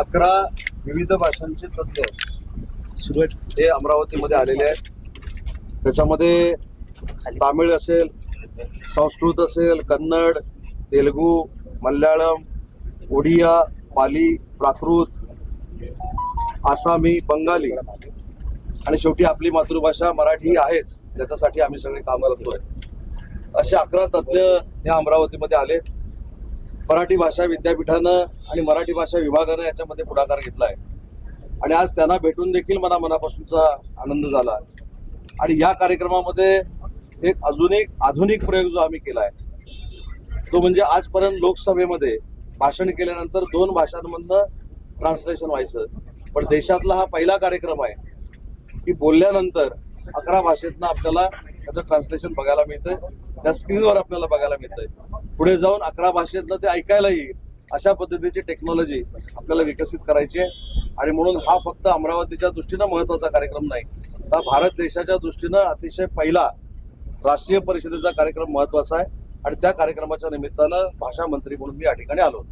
अकरा विविध भाषांचे तज्ज्ञ सुरत हे अमरावतीमध्ये आलेले आहेत. त्याच्यामध्ये तामिळ असेल संस्कृत असेल कन्नड तेलगू मल्याळम ओडिया पाली प्राकृत आसामी बंगाली आणि शेवटी आपली मातृभाषा मराठी आहेच त्याच्यासाठी आम्ही सगळे काम करतोय असे अकरा तज्ज्ञ या अमरावतीमध्ये आलेत. मराठी भाषा विद्यापीठानं आणि मराठी भाषा विभागानं याच्यामध्ये पुढाकार घेतला आहे आणि आज त्यांना भेटून देखील मला मनापासूनचा आनंद झाला. आणि या कार्यक्रमामध्ये एक अजून एक आधुनिक प्रयोग जो आम्ही केला आहे तो म्हणजे आजपर्यंत लोकसभेमध्ये भाषण केल्यानंतर दोन भाषांमधनं ट्रान्सलेशन व्हायचं. पण देशातला हा पहिला कार्यक्रम आहे की बोलल्यानंतर अकरा भाषेतनं आपल्याला त्याचं ट्रान्सलेशन बघायला मिळतंय. त्या स्क्रीनवर आपल्याला बघायला मिळतंय. पुढे जाऊन अकरा भाषेतलं ते ऐकायला येईल. अशा पद्धतीची टेक्नॉलॉजी आपल्याला विकसित करायची आहे. आणि म्हणून हा फक्त अमरावतीच्या दृष्टीनं महत्त्वाचा कार्यक्रम नाही. हा भारत देशाच्या दृष्टीनं अतिशय पहिला राष्ट्रीय परिषदेचा कार्यक्रम महत्त्वाचा आहे. आणि त्या कार्यक्रमाच्या निमित्तानं भाषा मंत्री म्हणून मी या ठिकाणी आलो